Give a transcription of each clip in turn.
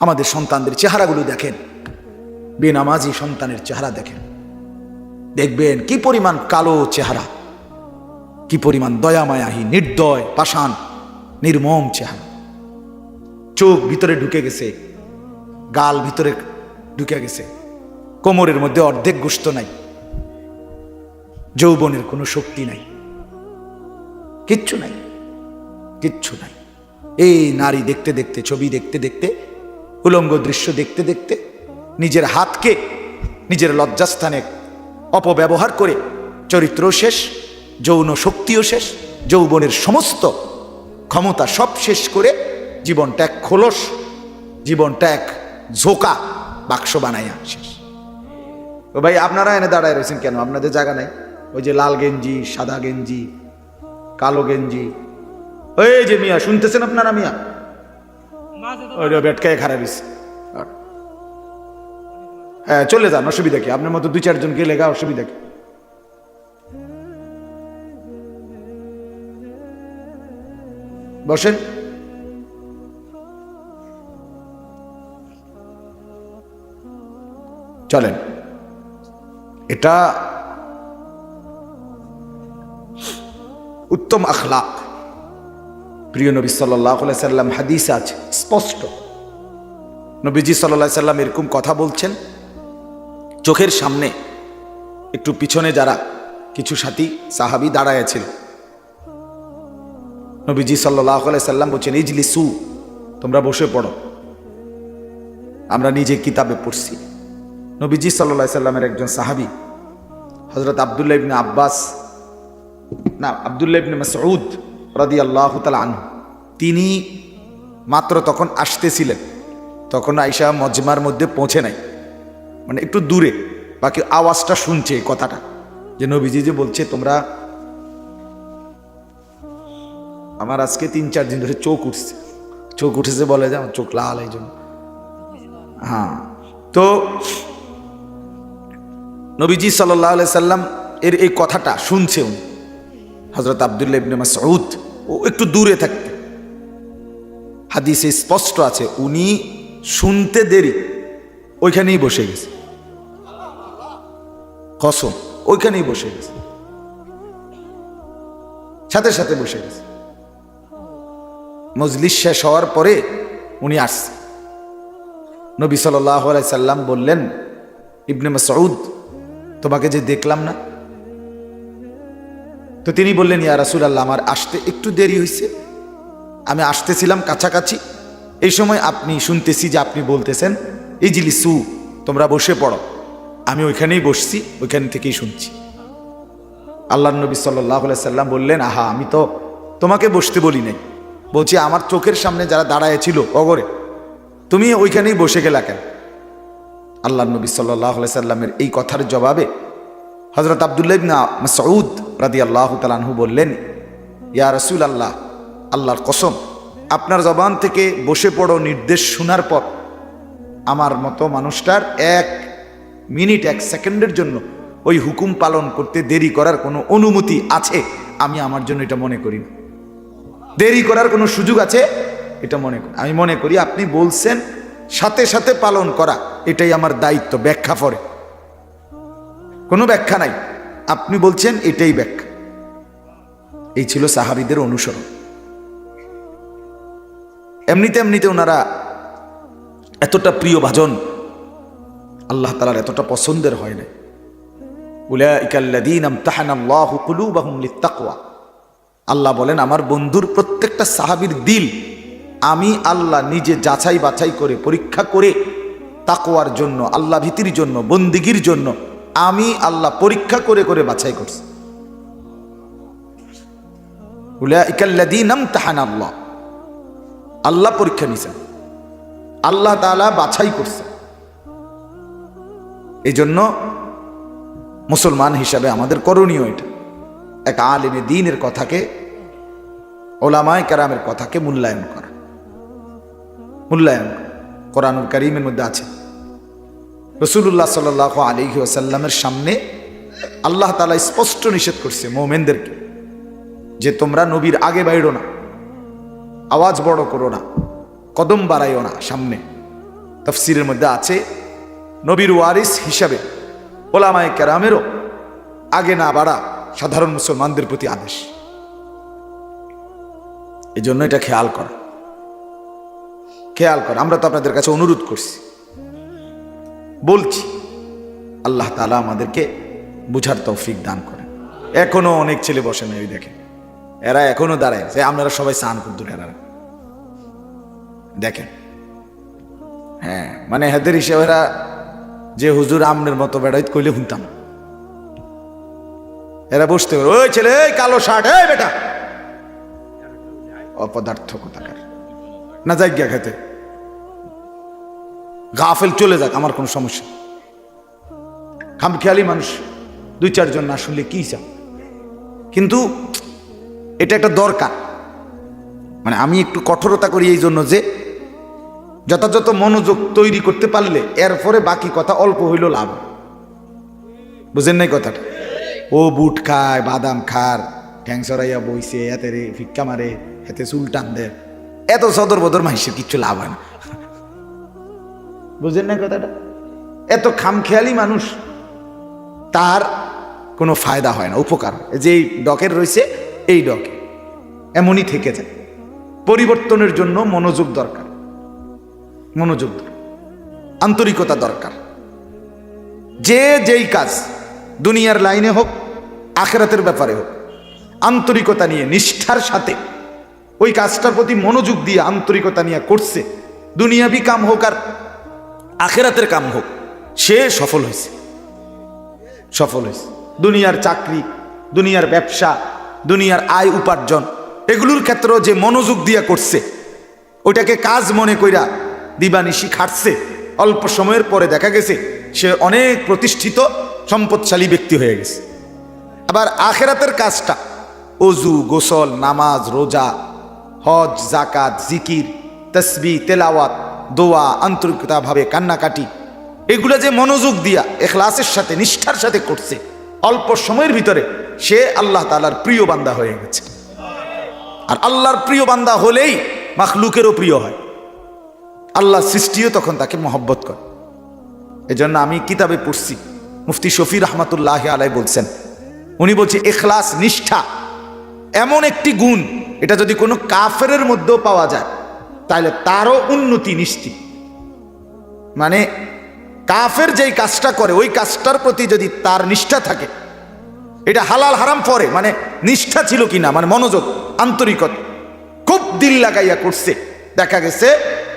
আমাদের সন্তানদের চেহারাগুলো দেখেন। বেনামাজি সন্তানের চেহারা দেখেন। দেখবেন কি পরিমাণ কালো চেহারা, কি পরিমাণ দয়ামায়াহী, নির্দয়, পাষাণ, নির্মম চেহারা। চোখ ভিতরে ঢুকে গেছে, গাল ভিতরে ঢুকে গেছে। কোমরের মধ্যে অর্ধেক গোস্ত নাই। যৌবনের কোনো শক্তি নাই। কিচ্ছু নাই কিচ্ছু নাই। এই নারী দেখতে দেখতে, ছবি দেখতে দেখতে উলঙ্গ দৃশ্য দেখতে দেখতে নিজের হাতকে নিজের লজ্জাস্থানে অপব্যবহার করে চরিত্র শেষ, যৌন শক্তিও শেষ, যৌবনের সমস্ত ক্ষমতা সব শেষ করে জীবনটা এক খোলস, জীবনটা এক ঝোকা বাক্স বানাইয়া শেষ। ও ভাই, আপনারা এনে দাঁড়ায় রয়েছেন কেন? আপনাদের জায়গা নাই? ওই যে লাল গেঞ্জি, সাদা গেঞ্জি, কালো গেঞ্জি। ওই যে মিয়া, শুনতেছেন আপনারা মিয়া? বেটকায় খারাপ হ্যাঁ চলে যান, অসুবিধা কি? আপনার মতো দুই চারজন গেলে গা অসুবিধা কি? বসেন। চলেন। এটা উত্তম আখলাক। প্রিয় নবী সাল্লাহ সাল্লাম, হাদিস আছে, স্পষ্ট। নবীজি সাল্লাহ সাল্লাম এরকম কথা বলছেন, চোখের সামনে, একটু পিছনে যারা, কিছু সাথী, সাহাবি দাঁড়াইয়াছিল নবীজি সাল্লাহ সাল্লাম বলছেন ইজলি সু তোমরা বসে পড়ো। আমরা নিজে কিতাবে পড়ছি। নবীজি সাল্লাহ সাল্লামের একজন সাহাবি হজরত আবদুল্লাহ ইবনে আব্বাস, না, আবদুল্লাহ ইবনে মাসউদ রাদি আল্লাহ আনহু। তিনি মাত্র তখন আসতেছিলেন। তখন আইসা মজমার মধ্যে পৌঁছে নাই। মানে একটু দূরে। বাকি আওয়াজটা শুনছে কথাটা। যে নবীজি যে বলছে, তোমরা আমার আজকে তিন, চার দিন ধরে চোখ উঠছে। চোখ উঠেছে বলে যাও চোখ লাল এই জন্য। হ্যাঁ। তো নবীজি সাল্লাহ সাল্লাম এর এই কথাটা শুনছে উনি। হজরত আবদুল্লাহ ইবনে মাসউদ। ও একটু দূরে থাকতে। হাদিসে স্পষ্ট আছে, উনি শুনতে দেরি, ওইখানেই বসে গেছে। কসম, ওইখানেই বসে গেছে। সাথে সাথে বসে গেছে। মজলিস শেষ হওয়ার পরে উনি আসছে। নবী সাল্লাম বললেন, ইবনে মাসউদ, তোমাকে যে দেখলাম না তো তিনি বললেন, ইয়া রাসুল আল্লাহ আমার আসতে একটু দেরি হয়েছে আমি আসতেছিলাম কাছাকাছি। এই সময় আপনি শুনতেছি যে আপনি বলতেছেন এই জিলি সু, তোমরা বসে পড়ো। আমি ওইখানেই বসছি, ওইখান থেকেই শুনছি। আল্লাহ নবী সাল্লাহ সাল্লাম বললেন, আহা, আমি তো তোমাকে বসতে বলি নাই। বলছি, আমার চোখের সামনে যারা দাঁড়ায় ছিল অগরে, তুমি ওইখানেই বসে গেলা কেন? আল্লাহ নবী সাল্লাহ সাল্লামের এই কথার জবাবে হজরত আবদুল্লাহ না মাসউদ রাদি আল্লাহ তালানহু বললেন, ইয়া রসুল আল্লাহ আল্লাহর কসম, আপনার জবান থেকে বসে পড়ো নির্দেশ শোনার পর। আমার মতো মানুষটার এক মিনিট, এক সেকেন্ডের জন্য ওই হুকুম পালন করতে দেরি করার কোনো অনুমতি আছে? আমি আমার জন্য এটা মনে করি না। দেরি করার কোনো সুযোগ আছে? এটা মনে করি আমি মনে করি আপনি বলছেন, সাথে সাথে পালন করা, এটাই আমার দায়িত্ব, ব্যাখ্যা পরে কোনো ব্যাখ্যা নাই। আপনি বলছেন এটাই ব্যাখ্যা এই ছিল সাহাবিদের অনুসরণ। এমনিতে এমনিতে ওনারা এতটা প্রিয় ভাজন আল্লাহ তালার এতটা পছন্দের হয় না আল্লাহ বলেন, আমার বন্ধুর প্রত্যেকটা সাহাবির দিল আমি আল্লাহ নিজে যাচাই বাছাই করে, পরীক্ষা করে তাকোয়ার জন্য, আল্লাহ ভীতির জন্য, বন্দিগির জন্য আমি আল্লাহ পরীক্ষা করে করে বাছাই করছি। আল্লাহ। আল্লাহ পরীক্ষা নিছেন আল্লাহ তালা বাছাই করছে। এই জন্য মুসলমান হিসাবে আমাদের করণীয় এটা। এক আলিমে দিনের কথাকে, ওলামায় কারামের কথাকে মূল্যায়ন করা। মূল্যায়ন। কোরআনুল করিমের মধ্যে আছে। রসুল্লাহ সাল আলিহি ওসাল্লামের সামনে আল্লাহ তালা স্পষ্ট নিষেধ করছে মোমেনদেরকে যে তোমরা নবীর আগে বাইরো না, আওয়াজ বড় করো না, কদম বাড়াইও না সামনে। তফসিরের মধ্যে আছে, নবীর ওয়ারিস হিসাবে ওলামায় ক্যারামেরও আগে না বাড়া সাধারণ মুসলমানদের প্রতি আদেশ। এই জন্য এটা খেয়াল করা। খেয়াল করা। আমরা তো আপনাদের কাছে অনুরোধ করছি। বলছি, আল্লাহ তালা আমাদেরকে বুঝার তৌফিক দান করেন। এখনও অনেক ছেলে বসে নেই, ওই দেখেন। এরা এখনও দাঁড়ায় আছে আপনারা সবাই স্নান করতো এরা দেখেন। হ্যাঁ মানে হেদের হিসেবেরা যে হুজুর আমনের মতো বেড়াইত কইলে শুনতাম। এরা বসতে পারে, ওই ছেলে, এই কালো শার্ট, এই বেটা। অপদার্থ কোথাকার। না যাই গিয়া খেতে। গাফেল চলে যাক, আমার কোনো সমস্যা খামখেয়ালি মানুষ, দুই চারজন না শুনলে কি চাও কিন্তু এটা একটা দরকার। মানে আমি একটু কঠোরতা করি এই জন্য যে যথাযথ মনোযোগ তৈরি করতে পারলে এরপরে বাকি কথা অল্প হইল লাভ বুঝেন নাই কথাটা? ও বুট খায়, বাদাম খার, ঠ্যাং সরাইয়া বইছে, এতে রে ফিক্কা মারে, এতে চুল টান দেয়। এত সদর বদর মাইসের কিচ্ছু লাভ হয় না। বুঝেন না কথাটা? এত খামখেয়ালি মানুষ, তার কোনো ফায়দা হয় না, উপকার যে ডকের রয়েছে, এই ডকে, এমনই থেকে যায়। পরিবর্তনের জন্য মনোযোগ দরকার। মনোযোগ আন্তরিকতা দরকার। যে যেই কাজ দুনিয়ার লাইনে হোক, আখেরাতের ব্যাপারে হোক, আন্তরিকতা নিয়ে, নিষ্ঠার সাথে ওই কাজটার প্রতি মনোযোগ দিয়ে আন্তরিকতা নিয়ে করছে, দুনিয়াবি কাম হোক আর আখেরাতের কাম হোক, সে সফল হয়েছে। সফল হয়েছে। দুনিয়ার চাকরি, দুনিয়ার ব্যবসা, দুনিয়ার আয় উপার্জন, এগুলোর ক্ষেত্রেও যে মনোযোগ দিয়া করছে, ওইটাকে কাজ মনে কইরা দিবানিশি খাটছে, অল্প সময়ের পরে দেখা গেছে সে অনেক প্রতিষ্ঠিত, সম্পদশালী ব্যক্তি হয়ে গেছে। আবার আখেরাতের কাজটা, অজু, গোসল, নামাজ, রোজা, হজ জাকাত জিকির তসবি তেলাওয়াত দোয়া, আন্তরিকতাভাবে কান্নাকাটি, এগুলো যে মনোযোগ দিয়া, এখলাসের সাথে, নিষ্ঠার সাথে করছে, অল্প সময়ের ভিতরে সে আল্লাহ তালার প্রিয় বান্দা হয়ে গেছে। আর আল্লাহর প্রিয় বান্দা হলেই মাখলুকেরও প্রিয় হয়। আল্লাহ সৃষ্টিও তখন তাকে মহব্বত করে। এজন্য আমি কিতাবে পড়ছি, মুফতি শফি রহমাতুল্লাহ আলাই বলছেন, উনি বলছে, এখলাস, নিষ্ঠা এমন একটি গুণ, এটা যদি কোনো কাফেরের মধ্যেও পাওয়া যায় তাহলে তারও উন্নতি নিশ্চিত। মানে কাফের যেই কাজটা করে, ওই কাজটার প্রতি যদি তার নিষ্ঠা থাকে, এটা হালাল হারাম পরে মানে নিষ্ঠা ছিল কিনা মানে মনোযোগ, আন্তরিকতা, খুব দিল লাগাইয়া করছে, দেখা গেছে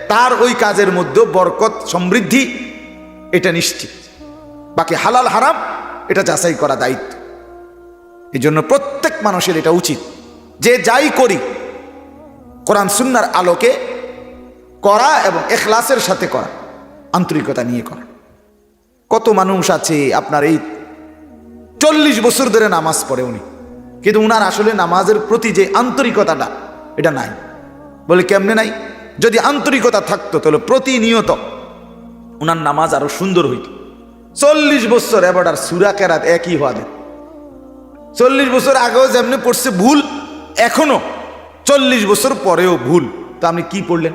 তার ওই কাজের মধ্যে বরকত, সমৃদ্ধি, এটা নিশ্চিত। বাকি হালাল হারাম, এটা যাচাই করা দায়িত্ব। এই জন্য প্রত্যেক মানুষের এটা উচিত। যে যাই করি, কোরআন সুন্নার আলোকে করা এবং এখলাসের সাথে করা, আন্তরিকতা নিয়ে করা। কত মানুষ আছে, আপনার এই চল্লিশ বছর ধরে নামাজ পড়ে উনি। কিন্তু উনার আসলে নামাজের প্রতি যে আন্তরিকতাটা, এটা নাই। বলে কেমনে নাই? যদি আন্তরিকতা থাকতো, তাহলে প্রতিনিয়ত উনার নামাজ আরও সুন্দর হইত। চল্লিশ বছর এবার সুরা কেরাত একই হওয়া দেয় চল্লিশ বছর আগেও যেমনি পড়ছে ভুল, এখনও চল্লিশ বছর পরেও ভুল। তো আপনি কি পড়লেন?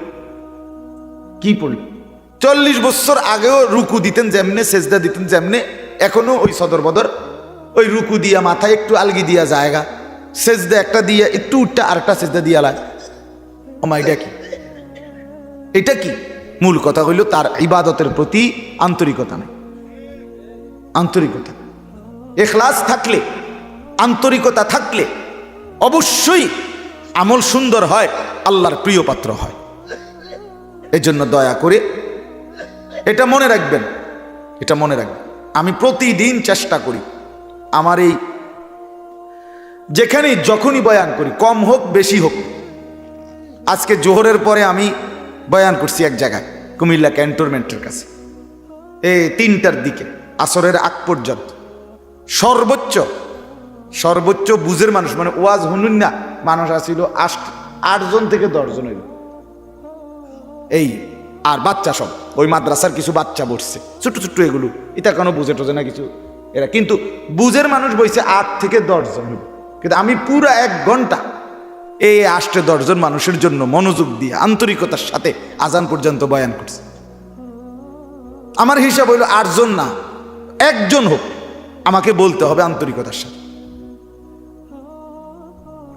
কি পড়লেন চল্লিশ বছর আগেও রুকু দিতেন যেমনে, সেজদা দিতেন যেমনে, এখনও ওই সদর বদর, ওই রুকু দিয়া মাথায় একটু আলগি দিয়া জায়গা, সেজদা একটা দিয়া, একটু উঠটা আরেকটা সেজদা দিয়া লাগে। ওমা এটা কি? এটা কি? মূল কথা হইল তার ইবাদতের প্রতি আন্তরিকতা নেই। আন্তরিকতা এখলাস থাকলে, আন্তরিকতা থাকলে অবশ্যই আমল সুন্দর হয়, আল্লাহর প্রিয় পাত্র হয়। এজন্য দয়া করে এটা মনে রাখবেন, এটা মনে রাখবেন। আমি প্রতিদিন চেষ্টা করি আমার এই যেখানেই যখনই বয়ান করি, কম হোক, বেশি হোক। আজকে জোহরের পরে আমি বয়ান করছি এক জায়গায়, কুমিল্লা ক্যান্টনমেন্টের কাছে। এ তিনটার দিকে, আসরের আগ পর্যন্ত। সর্বোচ্চ সর্বোচ্চ বুঝের মানুষ মানে ওয়াজ হুনুন না, মানুষ আসিল আট, আটজন থেকে দশজন হইল এই, আর বাচ্চা সব, ওই মাদ্রাসার কিছু বাচ্চা বসছে। ছোট্ট ছোট্ট এগুলো, এটা কোনো বুঝে টোঝে না কিছু। এরা কিন্তু বুঝের মানুষ বইছে আট থেকে দশজন কিন্তু আমি পুরো এক ঘণ্টা এই আষ্টে দশজন মানুষের জন্য মনোযোগ দিয়ে, আন্তরিকতার সাথে আজান পর্যন্ত বয়ান করছি। আমার হিসাব হইল আটজন না, একজন হোক, আমাকে বলতে হবে আন্তরিকতার সাথে।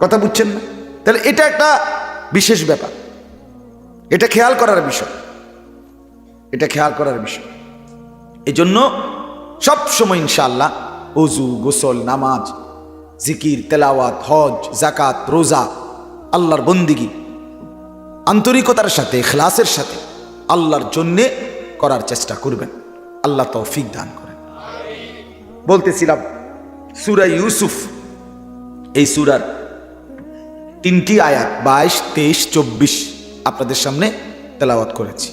কথা বুঝছেন না? তাহলে এটা একটা বিশেষ ব্যাপার। এটা খেয়াল করার বিষয়। এটা খেয়াল করার বিষয়। এই জন্য সবসময় ইনশাআল্লাহ অজু গোসল, নামাজ, জিকির, তেলাওয়াত, হজ জাকাত রোজা, আল্লাহর বন্দিগি, আন্তরিকতার সাথে খ্লাসের সাথে আল্লাহর জন্যে করার চেষ্টা করবেন। আল্লাহ তৌফিক দান করেন। বলতেছিলাম, সুরা ইউসুফ, এই সুরার তিনটি আয়াত, বাইশ, তেইশ, চব্বিশ আপনাদের সামনে তেলাওয়াত করেছি।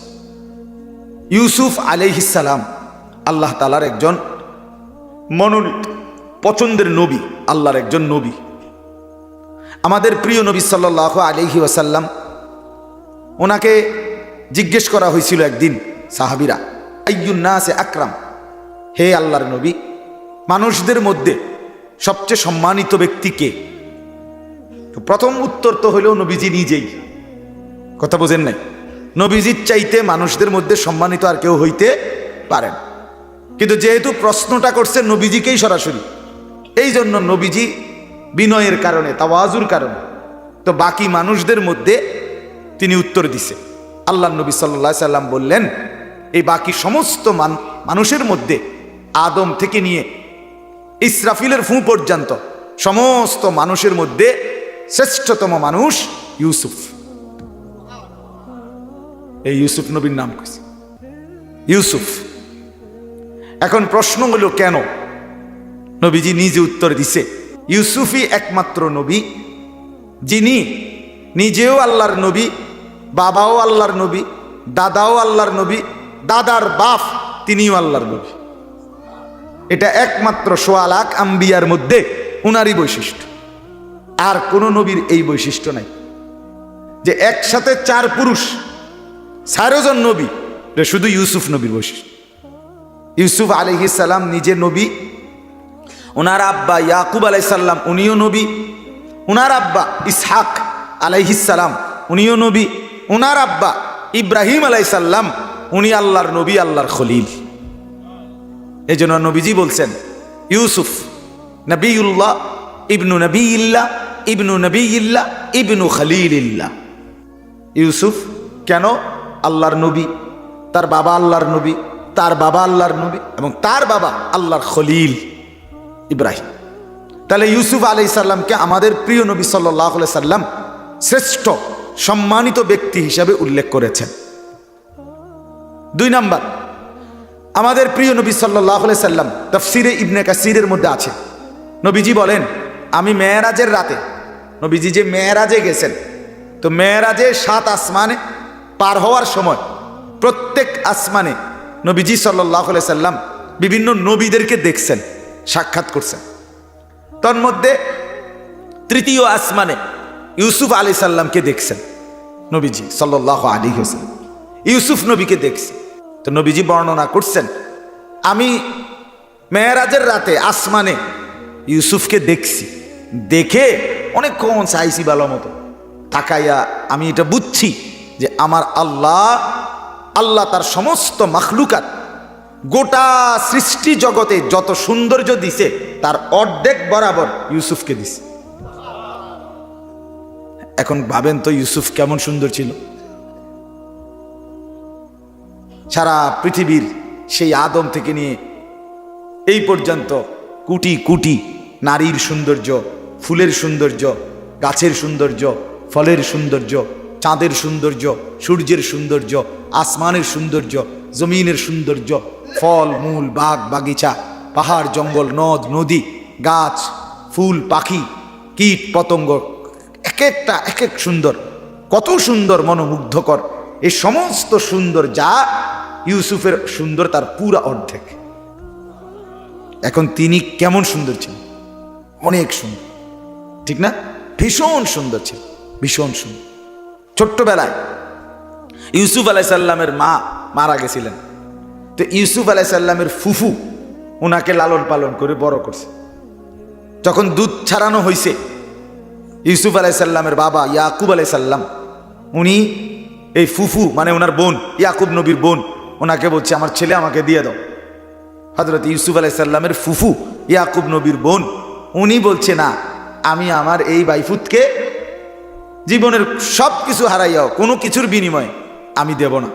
ইউসুফ আলাইহিসালাম আল্লাহ তালার একজন মনোনীত, পছন্দের নবী, আল্লাহর একজন নবী। আমাদের প্রিয় নবী সাল্লাহ আলহি ওয়াসাল্লাম, ওনাকে জিজ্ঞেস করা হয়েছিল একদিন, সাহাবিরা আইয়ুন্নাসে আকরাম? হে আল্লাহর নবী, মানুষদের মধ্যে সবচেয়ে সম্মানিত ব্যক্তি কে? প্রথম উত্তর তো হইল নবীজি নিজেই। কথা বোঝেন নাই? নবীজির চাইতে মানুষদের মধ্যে সম্মানিত আর কেউ হইতে পারেন কিন্তু যেহেতু প্রশ্নটা করছে নবীজিকেই সরাসরি, এই জন্য নবীজি বিনয়ের কারণে, তাওয়াজুর কারণে, তো বাকি মানুষদের মধ্যে তিনি উত্তর দিছে। আল্লাহ নবী সাল্লা সাল্লাম বললেন, এই বাকি সমস্ত মান, মানুষের মধ্যে আদম থেকে নিয়ে ইসরাফিলের ফু পর্যন্ত সমস্ত মানুষের মধ্যে শ্রেষ্ঠতম মানুষ ইউসুফ। এই ইউসুফ নবীর নাম কইছে। ইউসুফ। এখন প্রশ্ন হলো কেন? নবীজি নিজে উত্তর দিছে, ইউসুফই একমাত্র নবী, যিনি নিজেও আল্লাহর নবী, বাবাও আল্লাহর নবী, দাদাও আল্লাহর নবী, দাদার বাপ তিনিও আল্লাহর নবী। এটা একমাত্র সোয়া লাখ আম্বিয়ার মধ্যে উনারই বৈশিষ্ট্য। আর কোনো নবীর এই বৈশিষ্ট্য নাই। যে একসাথে চার পুরুষ চারজন নবী, এটা শুধু ইউসুফ নবীর বৈশিষ্ট্য। ইউসুফ সাল্লাম নিজে নবী ওনার আব্বা ইয়াকুব আলাইসাল্লাম উনিও নবী, উনার আব্বা ইসহাক আলাইহিসাল্লাম উনিও নবী, উনার আব্বা ইব্রাহিম আলাইসাল্লাম উনি আল্লাহর নবী, আল্লাহর খলিল। এই জন্য নবীজি বলছেন, ইউসুফ নবীউল্লাহ ইবনু নবী ইল্লা ইবনু নবী ইল্লা ইবনু খলিল ইল্লা ইউসুফ কেন আল্লাহর নবী, তার বাবা আল্লাহর নবী, তার বাবা আল্লাহর নবী এবং তার বাবা আল্লাহর খলিল ইব্রাহিম। তাহলে ইউসুফ আলাই সাল্লামকে আমাদের প্রিয় নবী সাল্লাহ সাল্লাম শ্রেষ্ঠ সম্মানিত ব্যক্তি হিসাবে উল্লেখ করেছেন। দুই নাম্বার, আমাদের প্রিয় নবী সাল্লাহ সাল্লাম তফসিরে ইবনে কাসিরের মধ্যে আছে। নবীজি বলেন, আমি মেয়েরাজের রাতে, নবীজি যে মেয়েরাজে গেছেন, তো মেয়েরাজে সাত আসমানে পার হওয়ার সময় প্রত্যেক আসমানে নবীজি সাল্লাহ সাল্লাম বিভিন্ন নবীদেরকে দেখছেন, সাক্ষাৎ করছেন। তন্মধ্যে তৃতীয় আসমানে ইউসুফ আলী সাল্লামকে দেখছেন নবীজি সাল্লাহ আলী হোসেন ইউসুফ নবীকে দেখছেন। তো নবীজি বর্ণনা করছেন, আমি মেয়েরাজের রাতে আসমানে ইউসুফকে দেখছি। দেখে অনেকক্ষণ চাইছি ভালো মতো। তাকাইয়া আমি এটা বুঝছি যে আমার আল্লাহ আল্লাহ তার সমস্ত মাখলুকাত গোটা সৃষ্টি জগতে যত সৌন্দর্য দিছে, তার অর্ধেক বরাবর ইউসুফকে দিছে। এখন ভাবেন তো ইউসুফ কেমন সুন্দর ছিল। সারা পৃথিবীর সেই আদম থেকে নিয়ে এই পর্যন্ত কুটি কুটি নারীর সৌন্দর্য, ফুলের সৌন্দর্য, গাছের সৌন্দর্য, ফলের সৌন্দর্য চাঁদের সৌন্দর্য, সূর্যের সৌন্দর্য, আসমানের সৌন্দর্য, জমিনের সৌন্দর্য, ফল, মূল, বাগ, বাগিচা, পাহাড়, জঙ্গল, নদ, নদী, গাছ, ফুল, পাখি, কীট, পতঙ্গ, এক একটা, এক এক সুন্দর। কত সুন্দর মনোমুগ্ধকর। এই সমস্ত সুন্দর যা ইউসুফের সুন্দর, তার পুরা অর্ধেক। এখন তিনি কেমন সুন্দর ছিলেন? অনেক সুন্দর। ঠিক না? ভীষণ সুন্দর ছিল ভীষণ সুন্দর। ছোট্টবেলায় ইউসুফ আলাইসাল্লামের মা মারা গেছিলেন। তো ইউসুফ আলাইসাল্লামের ফুফু ওনাকে লালন পালন করে বড় করছে। যখন দুধ ছাড়ানো হয়েছে ইউসুফ আলাইসাল্লামের বাবা ইয়াকুব আলাইসাল্লাম, উনি এই ফুফু মানে ওনার বোন, ইয়াকুব নবীর বোন ওনাকে বলছে, আমার ছেলে আমাকে দিয়ে দাও। হজরত ইউসুফ আলাইসাল্লামের ফুফু ইয়াকুব নবীর বোন, উনি বলছে, না, আমি আমার এই বাইফুতকে জীবনের সব কিছু হারাইয়াও, কোনো কিছুর বিনিময়ে আমি দেব না।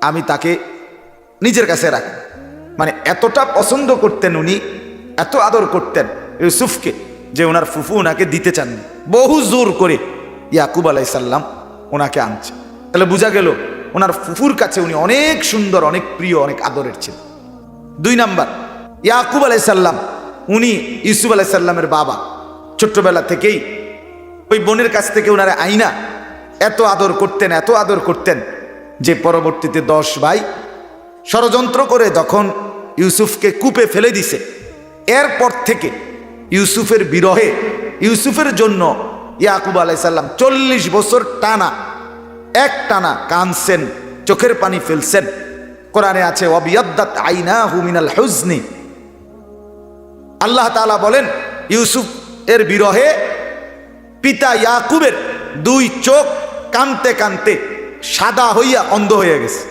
আমি তাকে নিজের কাছে রাখি। মানে এতটা পছন্দ করতেন উনি, এত আদর করতেন ইউসুফকে যে ওনার ফুফু ওনাকে দিতে চান বহু জোর করে ইয়াকুব আলাইসাল্লাম ওনাকে আনছে। তাহলে বোঝা গেল ওনার ফুফুর কাছে উনি অনেক সুন্দর, অনেক প্রিয়, অনেক আদরের ছিলেন দুই নাম্বার, ইয়াকুব আলাইসাল্লাম উনি ইউসুফ আলাইসাল্লামের বাবা। ছোট্টবেলা থেকেই ওই বোনের কাছ থেকে ওনারা আইনা। এত আদর করতেন, এত আদর করতেন যে পরবর্তীতে দশ ভাই ষড়যন্ত্র করে যখন ইউসুফকে কূপে ফেলে দিছে। এরপর থেকে ইউসুফের বিরহে, ইউসুফের জন্য ইয়াকুব আলাইসাল্লাম চল্লিশ বছর টানা, এক টানা কানছেন চোখের পানি ফেলছেন। কোরআনে আছে অবিয়দ্দাত আইনা হুমিনাল হুজনি আল্লাহ তাআলা বলেন, ইউসুফ এর বিরহে পিতা ইয়াকুবের দুই চোখ কানতে কানতে সাদা হইয়া অন্ধ হয়ে গেছে।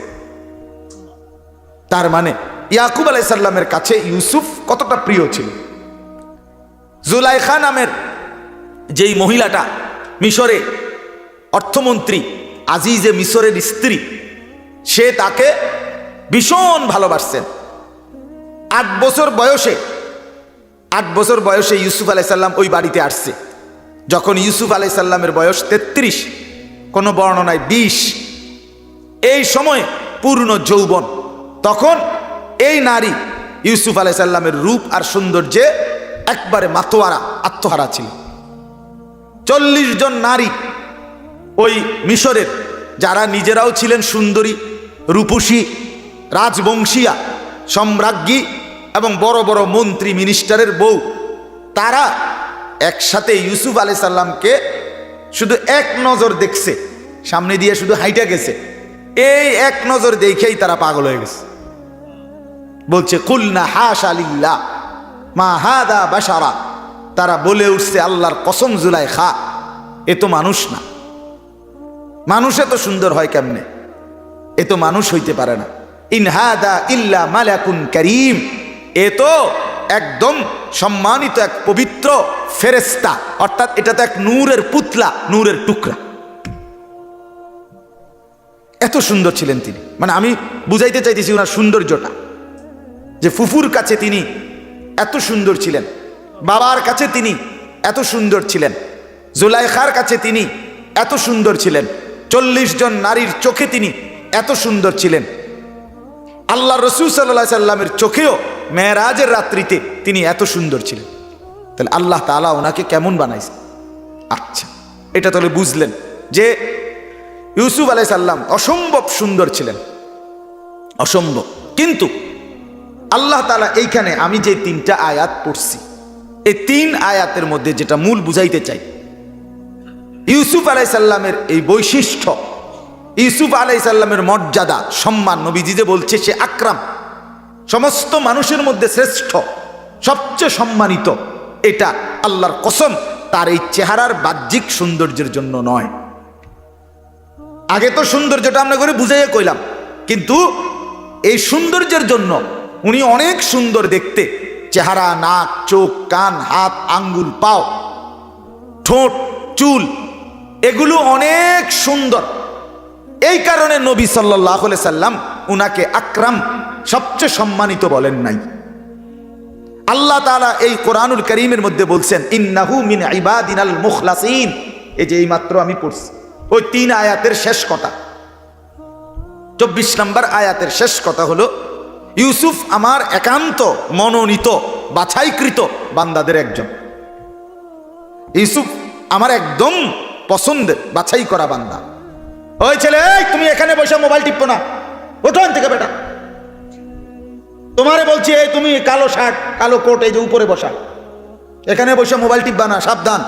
তার মানে ইয়াকুব আলাইসাল্লামের কাছে ইউসুফ কতটা প্রিয় ছিল? জুলাইখা নামের যেই মহিলাটা মিশরে অর্থমন্ত্রী আজিজে মিশরের স্ত্রী, সে তাকে ভীষণ ভালোবাসছেন আট বছর বয়সে, আট বছর বয়সে ইউসুফ আলাইসাল্লাম ওই বাড়িতে আসছে। যখন ইউসুফ আলাইসাল্লামের বয়স তেত্রিশ, কোনো বর্ণনায় বিশ। এই সময় পূর্ণ যৌবন। তখন এই নারী ইউসুফ আলাইসাল্লামের রূপ আর সৌন্দর্যে একবারে মাতোয়ারা, আত্মহারা ছিল। চল্লিশ জন নারী ওই মিশরের, যারা নিজেরাও ছিলেন সুন্দরী, রূপসী, রাজবংশীয়া, সম্রাজ্ঞী এবং বড় বড় মন্ত্রী মিনিস্টারের বউ, তারা একসাথে ইউসুফ আলি সাল্লামকে শুধু এক নজর দেখছে, সামনে দিয়ে শুধু হাইটা গেছে। এই এক নজর দেখেই তারা পাগল হয়ে গেছে। বলছে, কুলনা হাস আলিল্লা মা হাদা বাসারা তারা বলে উঠছে, আল্লাহর কসম জুলাই খা, এ তো মানুষ না। মানুষে তো সুন্দর হয় কেমনে? এ তো মানুষ হইতে পারে না। ইনহাদা ইল্লা মালাকুন করিম, এ তো একদম সম্মানিত এক পবিত্র ফেরেস্তা অর্থাৎ এটা তো এক নূরের পুতলা, নূরের টুকরা। এত সুন্দর ছিলেন তিনি। মানে আমি বুঝাইতে চাইতেছি ওনার সৌন্দর্যটা। যে ফুফুর কাছে তিনি এত সুন্দর ছিলেন। বাবার কাছে তিনি এত সুন্দর ছিলেন। জুলাইখার কাছে তিনি এত সুন্দর ছিলেন। চল্লিশ জন নারীর চোখে তিনি এত সুন্দর ছিলেন। আল্লাহ রসুল সাল্লাহ সাল্লামের চোখেও মেয়েরাজের রাত্রিতে তিনি এত সুন্দর ছিলেন। তাহলে আল্লাহ তালা ওনাকে কেমন বানাইছে? আচ্ছা এটা তাহলে বুঝলেন যে ইউসুফ আলাই সাল্লাম অসম্ভব সুন্দর ছিলেন। অসম্ভব। কিন্তু আল্লাহ তালা এইখানে আমি যে তিনটা আয়াত পড়ছি, এই তিন আয়াতের মধ্যে যেটা মূল বুঝাইতে চাই, ইউসুফ আলাই সাল্লামের এই বৈশিষ্ট্য, ইউসুফ আলাই সাল্লামের মর্যাদা, সম্মান নবীজি যে বলছে সে আকরাম। সমস্ত মানুষের মধ্যে শ্রেষ্ঠ, সবচেয়ে সম্মানিত, এটা আল্লাহর কসম, তার এই চেহারার বাহ্যিক সৌন্দর্যের জন্য নয়। আগে তো সৌন্দর্যটা আমরা করে বুঝাইয়া কইলাম, কিন্তু এই সৌন্দর্যের জন্য উনি অনেক সুন্দর দেখতে, চেহারা, নাক, চোখ, কান, হাত, আঙ্গুল, পাও, ঠোঁট, চুল, এগুলো অনেক সুন্দর। এই কারণে নবী সাল্লাহ সাল্লাম উনাকে আকরাম সবচেয়ে সম্মানিত বলেন নাই। আল্লাহ তালা এই কোরআনুল করিমের মধ্যে বলছেন, ইন্নাহু মিন ইবাদিনাল মুখলাসিন। এই যে এই মাত্র আমি পড়ছি। ওই তিন আয়াতের শেষ কথা। চব্বিশ নম্বর আয়াতের শেষ কথা হলো, ইউসুফ আমার একান্ত মনোনীত, বাছাইকৃত বান্দাদের একজন। ইউসুফ আমার একদম পছন্দের, বাছাই করা বান্দা। ওই ছেলে তুমি এখানে বসে মোবাইল টিপো না। ওঠো থেকে বেটা। তোমারে বলছি, এই তুমি কালো শার্ট, কালো কোট, এই যে উপরে বসা। এখানে বসে মোবাইল টিপবা না, সাবধান।